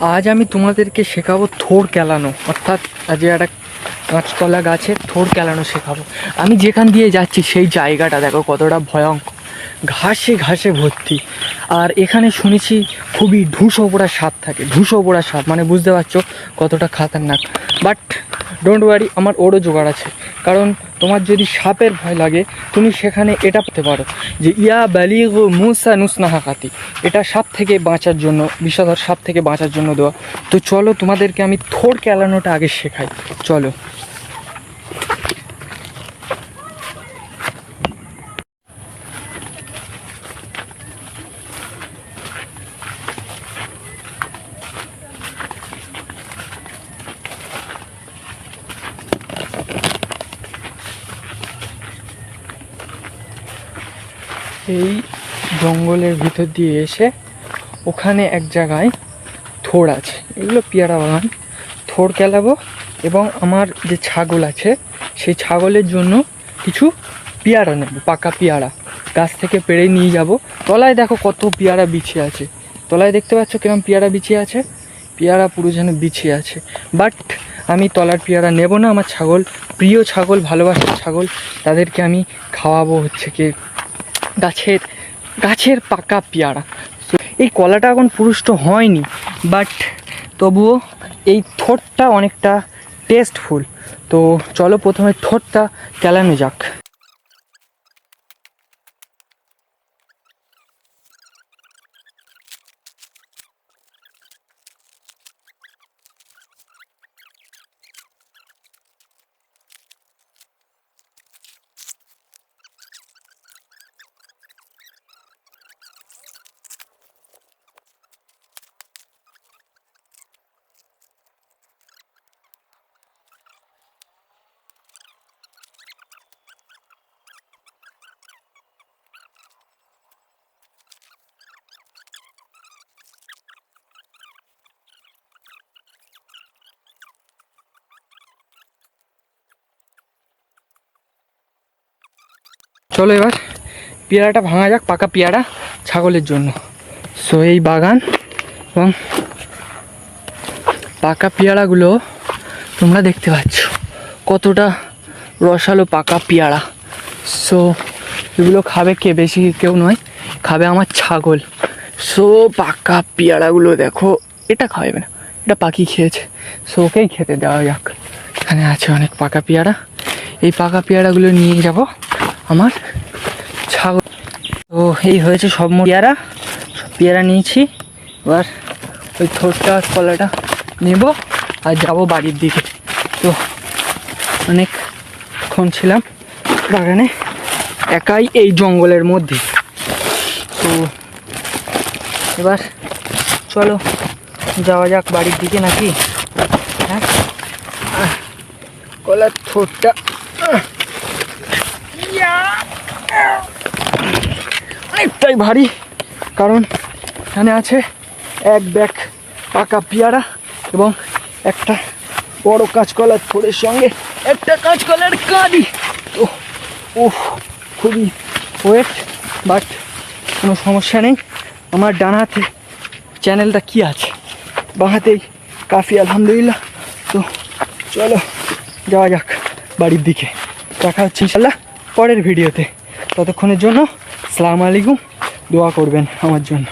আজ আমি তোমাদেরকে শেখাবো থোর কেলানো। অর্থাৎ আজ একটা কাঁচতলা গাছে থোর কেলানো শেখাবো। আমি যেখান দিয়ে যাচ্ছি সেই জায়গাটা দেখো কতটা ভয়ঙ্কর। ঘাসে ঘাসে ভর্তি। আর এখানে শুনেছি খুবই ঢুসো পোড়া সাপ থাকে। ঢুসো পোড়া সাপ মানে বুঝতে পারছ কতটা খাতারনাক। বাট ডোন্ট ওয়ারি আমার ওরও জোগাড় আছে। কারণ তোমার যদি সাপের ভয় লাগে, তুমি সেখানে এটা পেতে পারো যে, ইয়া ব্যালিগ মুসা হাকাতি এটা সাপ থেকে বাঁচার জন্য বিষধর সাপ থেকে বাঁচার জন্য দেওয়া। তো চলো তোমাদেরকে আমি থোর কেলানোটা আগে শেখাই। চলো। এই জঙ্গলের ভিতর দিয়ে এসে ওখানে এক জায়গায় থোড় আছে। এগুলো পেয়ারা বাগান। থোড় কেলাবো এবং আমার যে ছাগল আছে, সেই ছাগলের জন্য কিছু পেয়ারা নেব, পাকা পেয়ারা। গাছ থেকে পেড়ে নিয়ে যাব। তলায় দেখো কত পেয়ারা বিছিয়ে আছে। তলায় দেখতে পাচ্ছ কিরম পেয়ারা বিছিয়ে আছে? পেয়ারা পুরো যেন বিছিয়ে আছে। বাট আমি তলার পেয়ারা নেব না। আমার ছাগল, প্রিয় ছাগল, ভালোবাসার ছাগল, তাদেরকে আমি খাওয়াবো হচ্ছে কি গাছের গাছের পাকা পেয়ারা। এই কলাটা এখন পুরুষ্ট হয়নি বাট তবুও এই ঠোঁটটা অনেকটা টেস্টফুল তো চলো প্রথমে থোটটা কেলানো যাক। চলো এবার পেয়ারাটা ভাঙা যাক, পাকা পেয়ারা ছাগলের জন্য। সো এই বাগান এবং পাকা পেয়ারাগুলো তোমরা দেখতে পাচ্ছ। কতটা রসালো পাকা পেয়ারা। সো এগুলো খাবে কে? বেশি কেউ নয়, খাবে আমার ছাগল। সো পাকা পেয়ারাগুলো দেখো, এটা খাবে না, এটা পাখি খেয়েছে। সো ওকেই খেতে দেওয়া যাক। এখানে আছে অনেক পাকা পেয়ারা। এই পাকা পেয়ারাগুলো নিয়ে যাব। আমার ছাগল। তো এই হয়েছে সব পেয়ারা। সব পেয়ারা নিয়েছি। এবার ওই আর কলাটা নেব আর যাব বাড়ির দিকে। তো অনেকক্ষণ ছিলাম বাগানে, একাই এই জঙ্গলের মধ্যে। তো এবার চলো, যাওয়া যাক বাড়ির দিকে নাকি? হ্যাঁ? কলার থোরটা অনেকটাই ভারী, কারণ এখানে আছে এক ব্যাগ পাকা পেয়ারা এবং একটা বড় কাঁচকলার থোড়ের সঙ্গে একটা কাঁচকলার কাঁদি। তো উফ খুবই ওয়েট বাট কোনো সমস্যা নেই। আমার ডান হাতে চ্যানেলটা কি আছে? বাঁ হাতেই কাফি, আলহামদুলিল্লাহ। তো চলো, যাওয়া যাক বাড়ির দিকে। দেখা হচ্ছে ইনশাল্লাহ পরের ভিডিওতে। ততক্ষণের জন্য সালাম আলাইকুম। দোয়া করবেন আমার জন্য।